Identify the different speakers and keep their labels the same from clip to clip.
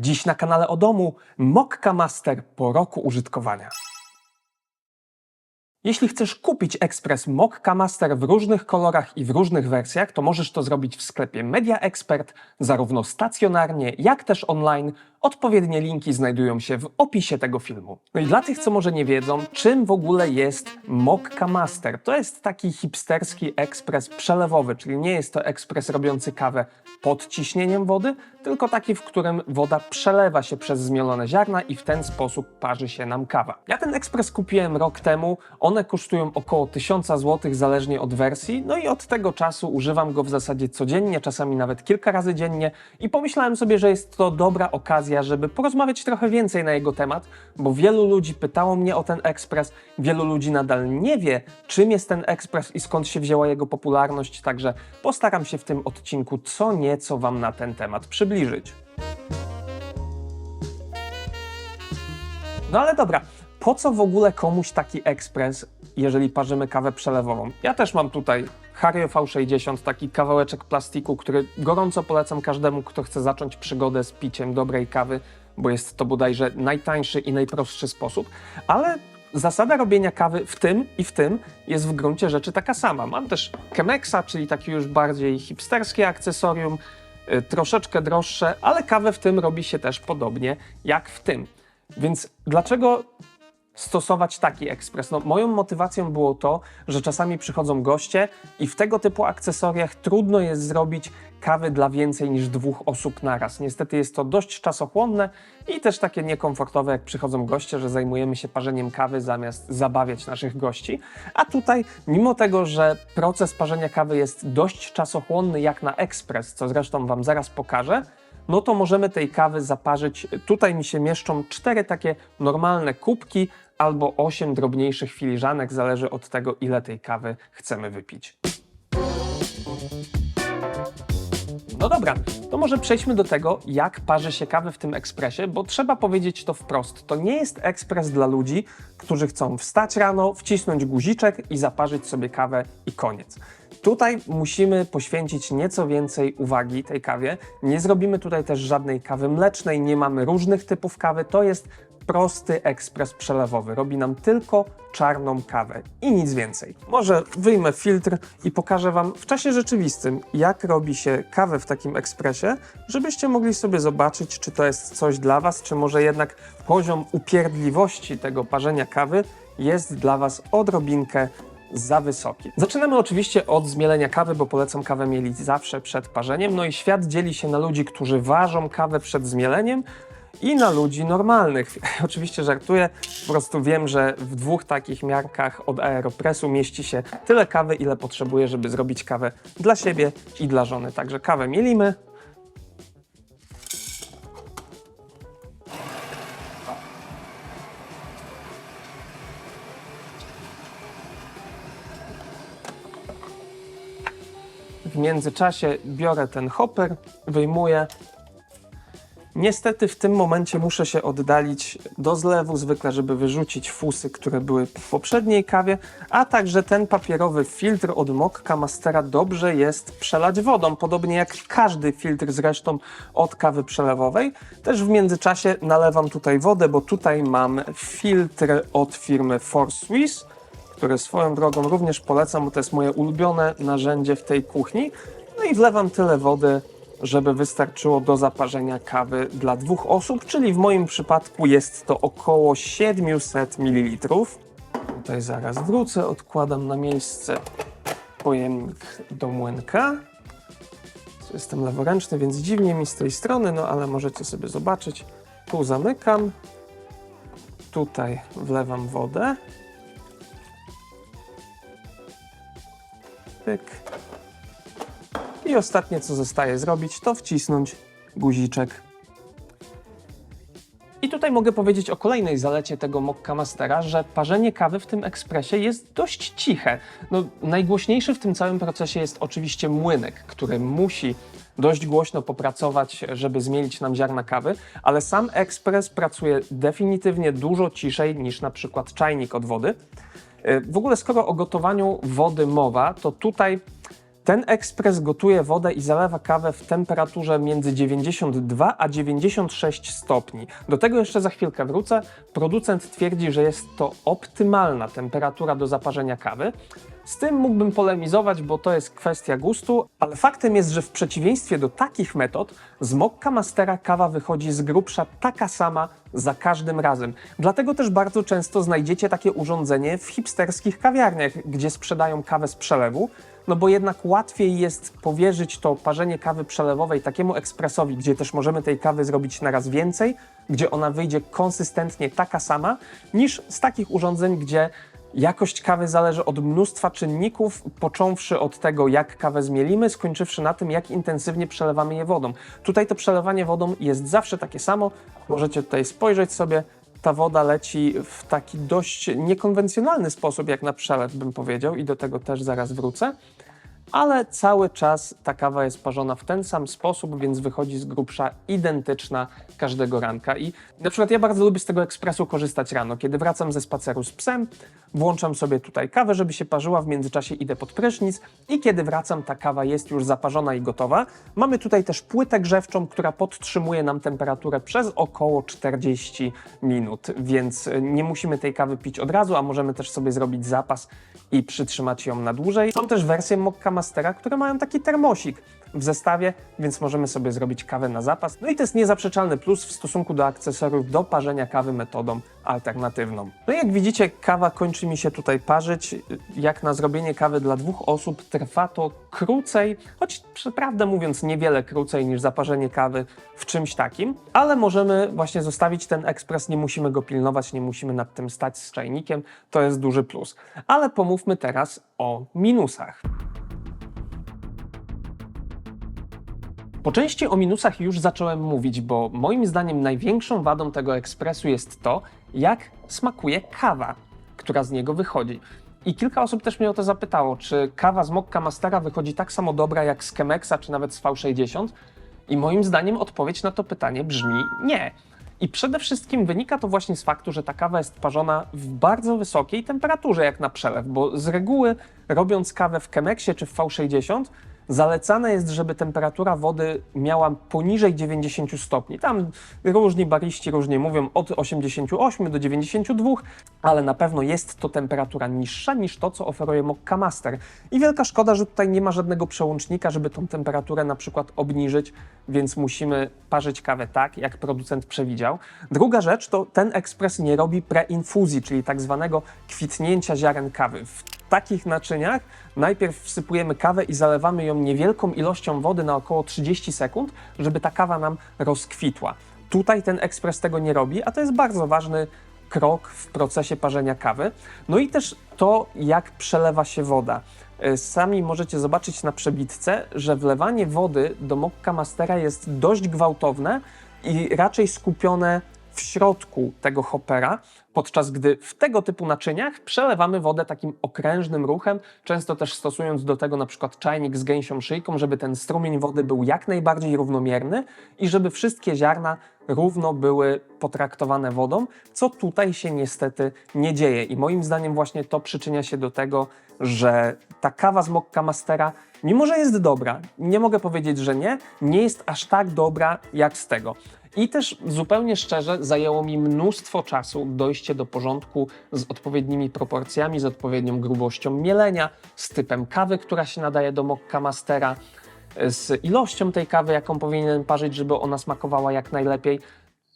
Speaker 1: Dziś na kanale o domu Mokka Master po roku użytkowania. Jeśli chcesz kupić ekspres Mokka Master w różnych kolorach i w różnych wersjach, to możesz to zrobić w sklepie Media Expert, zarówno stacjonarnie, jak też online. Odpowiednie linki znajdują się w opisie tego filmu. No i dla tych, co może nie wiedzą, czym w ogóle jest Mokka Master? To jest taki hipsterski ekspres przelewowy, czyli nie jest to ekspres robiący kawę pod ciśnieniem wody, tylko taki, w którym woda przelewa się przez zmielone ziarna i w ten sposób parzy się nam kawa. Ja ten ekspres kupiłem rok temu. One kosztują około 1000 zł zależnie od wersji. No i od tego czasu używam go w zasadzie codziennie, czasami nawet kilka razy dziennie i pomyślałem sobie, że jest to dobra okazja, żeby porozmawiać trochę więcej na jego temat, bo wielu ludzi pytało mnie o ten ekspres, wielu ludzi nadal nie wie, czym jest ten ekspres i skąd się wzięła jego popularność, także postaram się w tym odcinku co nieco Wam na ten temat przybliżyć. No ale dobra, po co w ogóle komuś taki ekspres, jeżeli parzymy kawę przelewową? Ja też mam tutaj Hario V60, taki kawałeczek plastiku, który gorąco polecam każdemu, kto chce zacząć przygodę z piciem dobrej kawy, bo jest to bodajże najtańszy i najprostszy sposób, ale zasada robienia kawy w tym i w tym jest w gruncie rzeczy taka sama. Mam też Chemexa, czyli takie już bardziej hipsterskie akcesorium, y, troszeczkę droższe, ale kawę w tym robi się też podobnie jak w tym. Więc dlaczego stosować taki ekspres? No, moją motywacją było to, że czasami przychodzą goście i w tego typu akcesoriach trudno jest zrobić kawy dla więcej niż dwóch osób naraz. Niestety jest to dość czasochłonne i też takie niekomfortowe, jak przychodzą goście, że zajmujemy się parzeniem kawy zamiast zabawiać naszych gości. A tutaj, mimo tego, że proces parzenia kawy jest dość czasochłonny jak na ekspres, co zresztą Wam zaraz pokażę, no to możemy tej kawy zaparzyć. Tutaj mi się mieszczą cztery takie normalne kubki albo osiem drobniejszych filiżanek, zależy od tego, ile tej kawy chcemy wypić. No dobra, to może przejdźmy do tego, jak parzy się kawę w tym ekspresie, bo trzeba powiedzieć to wprost. To nie jest ekspres dla ludzi, którzy chcą wstać rano, wcisnąć guziczek i zaparzyć sobie kawę i koniec. Tutaj musimy poświęcić nieco więcej uwagi tej kawie. Nie zrobimy tutaj też żadnej kawy mlecznej, nie mamy różnych typów kawy. To jest prosty ekspres przelewowy. Robi nam tylko czarną kawę i nic więcej. Może wyjmę filtr i pokażę Wam w czasie rzeczywistym, jak robi się kawę w takim ekspresie, żebyście mogli sobie zobaczyć, czy to jest coś dla Was, czy może jednak poziom upierdliwości tego parzenia kawy jest dla Was odrobinkę za wysoki. Zaczynamy oczywiście od zmielenia kawy, bo polecam kawę mielić zawsze przed parzeniem. No i świat dzieli się na ludzi, którzy ważą kawę przed zmieleniem i na ludzi normalnych. Oczywiście żartuję, po prostu wiem, że w dwóch takich miarkach od Aeropressu mieści się tyle kawy, ile potrzebuję, żeby zrobić kawę dla siebie i dla żony. Także kawę mielimy. W międzyczasie biorę ten hopper, wyjmuję. Niestety w tym momencie muszę się oddalić do zlewu, zwykle, żeby wyrzucić fusy, które były w poprzedniej kawie, a także ten papierowy filtr od Mokka Mastera dobrze jest przelać wodą, podobnie jak każdy filtr zresztą od kawy przelewowej. Też w międzyczasie nalewam tutaj wodę, bo tutaj mam filtr od firmy Force Swiss, które swoją drogą również polecam, bo to jest moje ulubione narzędzie w tej kuchni. No i wlewam tyle wody, żeby wystarczyło do zaparzenia kawy dla dwóch osób, czyli w moim przypadku jest to około 700 ml. Tutaj zaraz wrócę, odkładam na miejsce pojemnik do młynka. Jestem leworęczny, więc dziwnie mi z tej strony, no ale możecie sobie zobaczyć. Tu zamykam, tutaj wlewam wodę. Pyk. I ostatnie, co zostaje zrobić, to wcisnąć guziczek. I tutaj mogę powiedzieć o kolejnej zalecie tego Mokka Mastera, że parzenie kawy w tym ekspresie jest dość ciche. No, najgłośniejszy w tym całym procesie jest oczywiście młynek, który musi dość głośno popracować, żeby zmielić nam ziarna kawy, ale sam ekspres pracuje definitywnie dużo ciszej niż na przykład czajnik od wody. Yy, W ogóle skoro o gotowaniu wody mowa, to tutaj Ten ekspres gotuje wodę i zalewa kawę w temperaturze między 92 a 96 stopni. Do tego jeszcze za chwilkę wrócę. Producent twierdzi, że jest to optymalna temperatura do zaparzenia kawy. Z tym mógłbym polemizować, bo to jest kwestia gustu, ale faktem jest, że w przeciwieństwie do takich metod z Mokka Mastera kawa wychodzi z grubsza taka sama za każdym razem. Dlatego też bardzo często znajdziecie takie urządzenie w hipsterskich kawiarniach, gdzie sprzedają kawę z przelewu, no bo jednak łatwiej jest powierzyć to parzenie kawy przelewowej takiemu ekspresowi, gdzie też możemy tej kawy zrobić naraz więcej, gdzie ona wyjdzie konsystentnie taka sama, niż z takich urządzeń, gdzie Jakość kawy zależy od mnóstwa czynników, począwszy od tego, jak kawę zmielimy, skończywszy na tym, jak intensywnie przelewamy je wodą. Tutaj to przelewanie wodą jest zawsze takie samo. Możecie tutaj spojrzeć sobie. Ta woda leci w taki dość niekonwencjonalny sposób, jak na przelew, bym powiedział, i do tego też zaraz wrócę. Ale cały czas ta kawa jest parzona w ten sam sposób, więc wychodzi z grubsza identyczna każdego ranka. I na przykład ja bardzo lubię z tego ekspresu korzystać rano. Kiedy wracam ze spaceru z psem, włączam sobie tutaj kawę, żeby się parzyła, w międzyczasie idę pod prysznic i kiedy wracam, ta kawa jest już zaparzona i gotowa. Mamy tutaj też płytę grzewczą, która podtrzymuje nam temperaturę przez około 40 minut, więc nie musimy tej kawy pić od razu, a możemy też sobie zrobić zapas i przytrzymać ją na dłużej. Są też wersje Mokka Mastera, które mają taki termosik w zestawie, więc możemy sobie zrobić kawę na zapas. No i to jest niezaprzeczalny plus w stosunku do akcesoriów do parzenia kawy metodą alternatywną. No i jak widzicie, kawa kończy mi się tutaj parzyć. Jak na zrobienie kawy dla dwóch osób trwa to krócej, choć prawdę mówiąc niewiele krócej niż zaparzenie kawy w czymś takim, ale możemy właśnie zostawić ten ekspres, nie musimy go pilnować, nie musimy nad tym stać z czajnikiem, to jest duży plus. Ale pomówmy teraz o minusach. Po części o minusach już zacząłem mówić, bo moim zdaniem największą wadą tego ekspresu jest to, jak smakuje kawa, która z niego wychodzi. I kilka osób też mnie o to zapytało, czy kawa z Mokka Mastera wychodzi tak samo dobra jak z Chemexa czy nawet z V60? I moim zdaniem odpowiedź na to pytanie brzmi nie. I przede wszystkim wynika to właśnie z faktu, że ta kawa jest parzona w bardzo wysokiej temperaturze jak na przelew, bo z reguły robiąc kawę w Chemexie czy w V60 Zalecane jest, żeby temperatura wody miała poniżej 90 stopni. Tam różni bariści różnie mówią od 88 do 92, ale na pewno jest to temperatura niższa niż to, co oferuje Mokka Master. I wielka szkoda, że tutaj nie ma żadnego przełącznika, żeby tą temperaturę na przykład obniżyć, więc musimy parzyć kawę tak, jak producent przewidział. Druga rzecz to ten ekspres nie robi preinfuzji, czyli tak zwanego kwitnięcia ziaren kawy. Takich naczyniach najpierw wsypujemy kawę i zalewamy ją niewielką ilością wody na około 30 sekund, żeby ta kawa nam rozkwitła. Tutaj ten ekspres tego nie robi, a to jest bardzo ważny krok w procesie parzenia kawy. No i też to, jak przelewa się woda. E, Sami możecie zobaczyć na przebitce, że wlewanie wody do Mokka Mastera jest dość gwałtowne i raczej skupione w środku tego hopera, podczas gdy w tego typu naczyniach przelewamy wodę takim okrężnym ruchem, często też stosując do tego na przykład czajnik z gęsią szyjką, żeby ten strumień wody był jak najbardziej równomierny i żeby wszystkie ziarna równo były potraktowane wodą, co tutaj się niestety nie dzieje. I moim zdaniem właśnie to przyczynia się do tego, że ta kawa z Mokka Mastera, mimo że jest dobra, nie mogę powiedzieć, że nie, nie jest aż tak dobra jak z tego. I też zupełnie szczerze zajęło mi mnóstwo czasu dojście do porządku z odpowiednimi proporcjami, z odpowiednią grubością mielenia, z typem kawy, która się nadaje do Mokka Mastera, z ilością tej kawy, jaką powinienem parzyć, żeby ona smakowała jak najlepiej.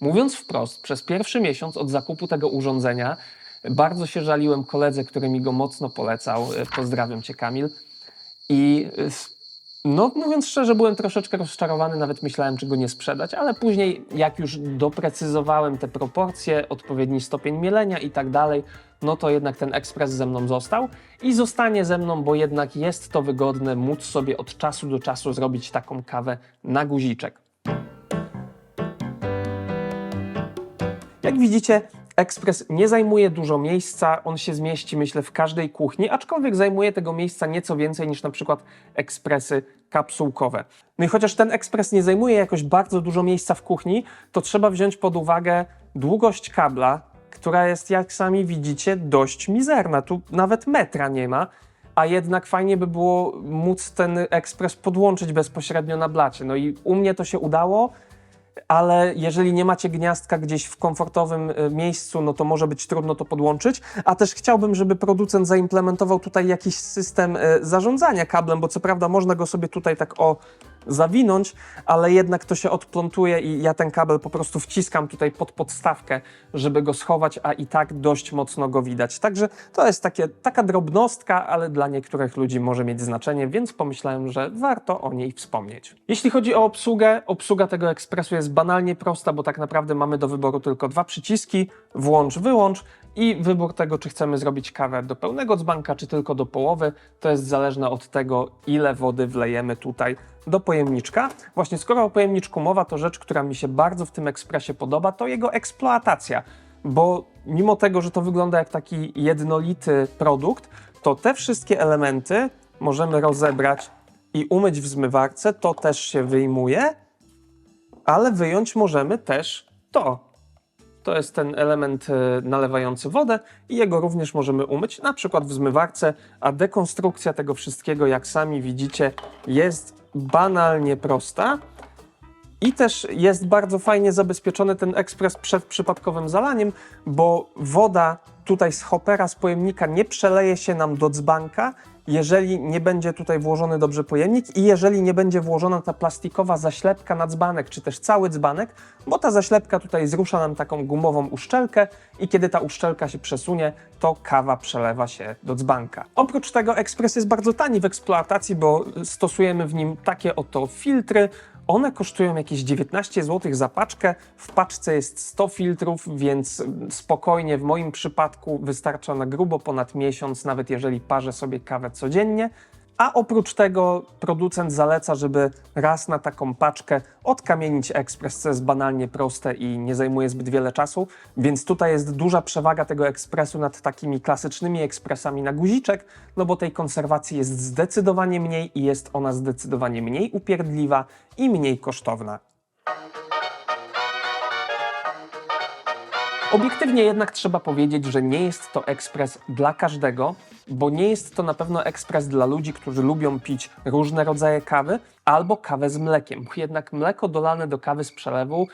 Speaker 1: Mówiąc wprost, przez pierwszy miesiąc od zakupu tego urządzenia bardzo się żaliłem koledze, który mi go mocno polecał. Pozdrawiam Cię, Kamil. I no, mówiąc szczerze, byłem troszeczkę rozczarowany, nawet myślałem, czy go nie sprzedać, ale później, jak już doprecyzowałem te proporcje, odpowiedni stopień mielenia i tak dalej, no to jednak ten ekspres ze mną został i zostanie ze mną, bo jednak jest to wygodne móc sobie od czasu do czasu zrobić taką kawę na guziczek. Jak widzicie, ekspres nie zajmuje dużo miejsca, on się zmieści myślę w każdej kuchni, aczkolwiek zajmuje tego miejsca nieco więcej niż na przykład ekspresy kapsułkowe. No i chociaż ten ekspres nie zajmuje jakoś bardzo dużo miejsca w kuchni, to trzeba wziąć pod uwagę długość kabla, która jest jak sami widzicie dość mizerna, tu nawet metra nie ma. a jednak fajnie by było móc ten ekspres podłączyć bezpośrednio na blacie. No i u mnie to się udało, ale jeżeli nie macie gniazdka gdzieś w komfortowym y, miejscu, no to może być trudno to podłączyć. A też chciałbym, żeby producent zaimplementował tutaj jakiś system y, zarządzania kablem, bo co prawda można go sobie tutaj tak o zawinąć, ale jednak to się odplątuje i ja ten kabel po prostu wciskam tutaj pod podstawkę, żeby go schować, a i tak dość mocno go widać. Także to jest takie, taka drobnostka, ale dla niektórych ludzi może mieć znaczenie, więc pomyślałem, że warto o niej wspomnieć. Jeśli chodzi o obsługę, obsługa tego ekspresu jest banalnie prosta, bo tak naprawdę mamy do wyboru tylko dwa przyciski, włącz, wyłącz i wybór tego, czy chcemy zrobić kawę do pełnego dzbanka, czy tylko do połowy, to jest zależne od tego, ile wody wlejemy tutaj do pojemniczka. Właśnie skoro o pojemniczku mowa, to rzecz, która mi się bardzo w tym ekspresie podoba, to jego eksploatacja, bo mimo tego, że to wygląda jak taki jednolity produkt, to te wszystkie elementy możemy rozebrać i umyć w zmywarce, to też się wyjmuje, ale wyjąć możemy też to. To jest ten element e, nalewający wodę i jego również możemy umyć, na przykład w zmywarce, a dekonstrukcja tego wszystkiego, jak sami widzicie, jest banalnie prosta. I też jest bardzo fajnie zabezpieczony ten ekspres przed przypadkowym zalaniem, bo woda tutaj z hopera, z pojemnika nie przeleje się nam do dzbanka, jeżeli nie będzie tutaj włożony dobrze pojemnik i jeżeli nie będzie włożona ta plastikowa zaślepka na dzbanek, czy też cały dzbanek, bo ta zaślepka tutaj zrusza nam taką gumową uszczelkę i kiedy ta uszczelka się przesunie, to kawa przelewa się do dzbanka. Oprócz tego ekspres jest bardzo tani w eksploatacji, bo stosujemy w nim takie oto filtry, one kosztują jakieś 19 zł za paczkę. W paczce jest 100 filtrów, więc spokojnie w moim przypadku wystarcza na grubo ponad miesiąc, nawet jeżeli parzę sobie kawę codziennie. A oprócz tego producent zaleca, żeby raz na taką paczkę odkamienić ekspres, co jest banalnie proste i nie zajmuje zbyt wiele czasu, więc tutaj jest duża przewaga tego ekspresu nad takimi klasycznymi ekspresami na guziczek, no bo tej konserwacji jest zdecydowanie mniej i jest ona zdecydowanie mniej upierdliwa i mniej kosztowna. Obiektywnie jednak trzeba powiedzieć, że nie jest to ekspres dla każdego, bo nie jest to na pewno ekspres dla ludzi, którzy lubią pić różne rodzaje kawy albo kawę z mlekiem. Jednak mleko dolane do kawy z przelewu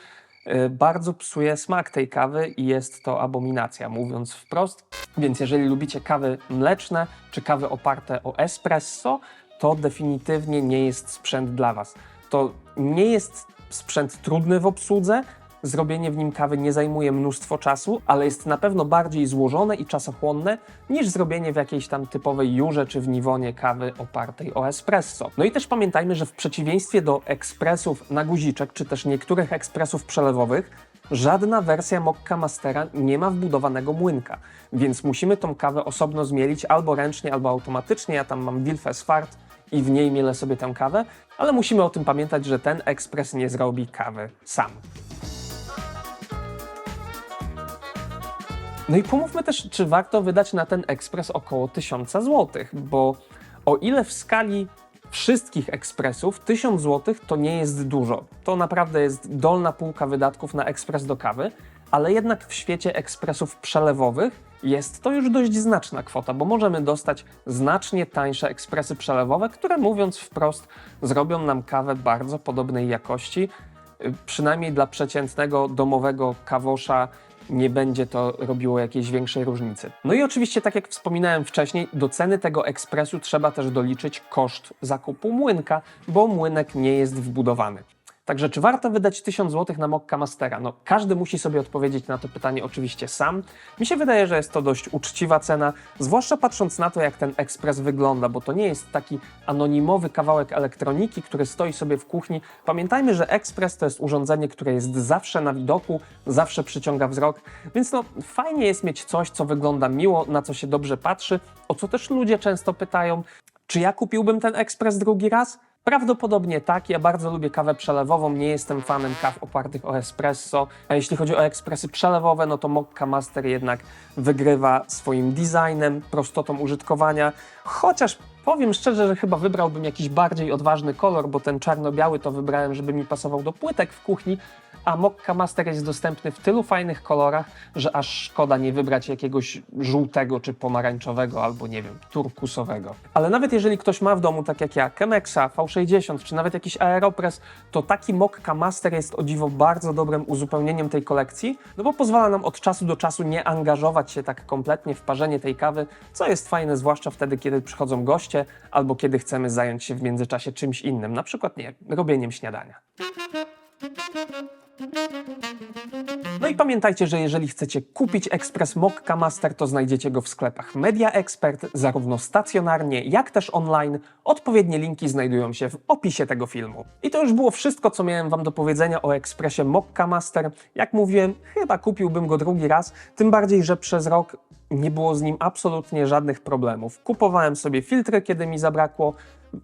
Speaker 1: y, bardzo psuje smak tej kawy i jest to abominacja, mówiąc wprost. Więc jeżeli lubicie kawy mleczne czy kawy oparte o espresso, to definitywnie nie jest sprzęt dla Was. To nie jest sprzęt trudny w obsłudze, Zrobienie w nim kawy nie zajmuje mnóstwo czasu, ale jest na pewno bardziej złożone i czasochłonne niż zrobienie w jakiejś tam typowej jurze czy w niwonie kawy opartej o espresso. No i też pamiętajmy, że w przeciwieństwie do ekspresów na guziczek czy też niektórych ekspresów przelewowych, żadna wersja Mokka Mastera nie ma wbudowanego młynka, więc musimy tą kawę osobno zmielić albo ręcznie, albo automatycznie. Ja tam mam Wilfes Fart i w niej mielę sobie tę kawę, ale musimy o tym pamiętać, że ten ekspres nie zrobi kawy sam. No i pomówmy też, czy warto wydać na ten ekspres około 1000 zł, bo o ile w skali wszystkich ekspresów 1000 zł to nie jest dużo. To naprawdę jest dolna półka wydatków na ekspres do kawy, ale jednak w świecie ekspresów przelewowych jest to już dość znaczna kwota, bo możemy dostać znacznie tańsze ekspresy przelewowe, które mówiąc wprost zrobią nam kawę bardzo podobnej jakości, przynajmniej dla przeciętnego domowego kawosza nie będzie to robiło jakiejś większej różnicy. No i oczywiście, tak jak wspominałem wcześniej, do ceny tego ekspresu trzeba też doliczyć koszt zakupu młynka, bo młynek nie jest wbudowany. Także czy warto wydać 1000 zł na Mokka Mastera? No, każdy musi sobie odpowiedzieć na to pytanie oczywiście sam. Mi się wydaje, że jest to dość uczciwa cena, zwłaszcza patrząc na to, jak ten ekspres wygląda, bo to nie jest taki anonimowy kawałek elektroniki, który stoi sobie w kuchni. Pamiętajmy, że ekspres to jest urządzenie, które jest zawsze na widoku, zawsze przyciąga wzrok, więc no fajnie jest mieć coś, co wygląda miło, na co się dobrze patrzy, o co też ludzie często pytają. Czy ja kupiłbym ten ekspres drugi raz? Prawdopodobnie tak. Ja bardzo lubię kawę przelewową. Nie jestem fanem kaw opartych o espresso. A jeśli chodzi o ekspresy przelewowe, no to Mokka Master jednak wygrywa swoim designem, prostotą użytkowania. Chociaż powiem szczerze, że chyba wybrałbym jakiś bardziej odważny kolor, bo ten czarno-biały to wybrałem, żeby mi pasował do płytek w kuchni. A Mokka Master jest dostępny w tylu fajnych kolorach, że aż szkoda nie wybrać jakiegoś żółtego czy pomarańczowego albo nie wiem, turkusowego. Ale nawet jeżeli ktoś ma w domu, tak jak ja, Chemexa, V60 czy nawet jakiś Aeropress, to taki Mokka Master jest o dziwo bardzo dobrym uzupełnieniem tej kolekcji, no bo pozwala nam od czasu do czasu nie angażować się tak kompletnie w parzenie tej kawy, co jest fajne zwłaszcza wtedy, kiedy przychodzą goście albo kiedy chcemy zająć się w międzyczasie czymś innym, na przykład nie, robieniem śniadania. No i pamiętajcie, że jeżeli chcecie kupić ekspres Mokka Master, to znajdziecie go w sklepach Media Expert, zarówno stacjonarnie, jak też online. Odpowiednie linki znajdują się w opisie tego filmu. I to już było wszystko, co miałem Wam do powiedzenia o ekspresie Mokka Master. Jak mówiłem, chyba kupiłbym go drugi raz, tym bardziej, że przez rok nie było z nim absolutnie żadnych problemów. Kupowałem sobie filtry, kiedy mi zabrakło,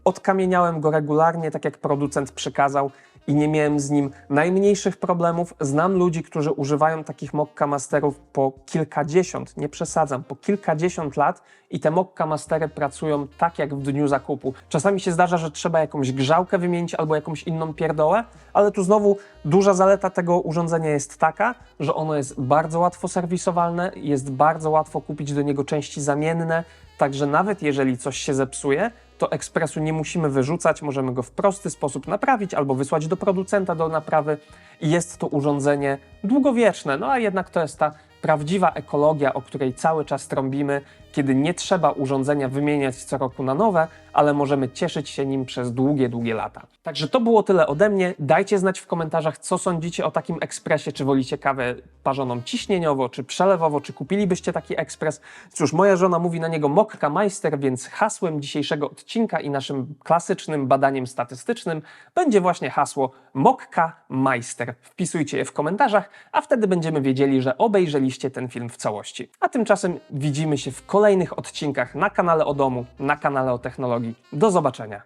Speaker 1: odkamieniałem go regularnie, tak jak producent przykazał i nie miałem z nim najmniejszych problemów. Znam ludzi, którzy używają takich Mokka Masterów po kilkadziesiąt, nie przesadzam, po kilkadziesiąt lat i te Mokka Mastery pracują tak jak w dniu zakupu. Czasami się zdarza, że trzeba jakąś grzałkę wymienić albo jakąś inną pierdołę, ale tu znowu duża zaleta tego urządzenia jest taka, że ono jest bardzo łatwo serwisowalne, jest bardzo łatwo kupić do niego części zamienne, także nawet jeżeli coś się zepsuje, to ekspresu nie musimy wyrzucać, możemy go w prosty sposób naprawić albo wysłać do producenta do naprawy jest to urządzenie długowieczne. No a jednak to jest ta prawdziwa ekologia, o której cały czas trąbimy, kiedy nie trzeba urządzenia wymieniać co roku na nowe, ale możemy cieszyć się nim przez długie, długie lata. Także to było tyle ode mnie. Dajcie znać w komentarzach, co sądzicie o takim ekspresie. Czy wolicie kawę parzoną ciśnieniowo, czy przelewowo, czy kupilibyście taki ekspres? Cóż, moja żona mówi na niego Mokka Meister, więc hasłem dzisiejszego odcinka i naszym klasycznym badaniem statystycznym będzie właśnie hasło Mokka Meister. Wpisujcie je w komentarzach, a wtedy będziemy wiedzieli, że obejrzeliście ten film w całości. A tymczasem widzimy się w kolejnych odcinkach na kanale o domu, na kanale o technologii. Do zobaczenia.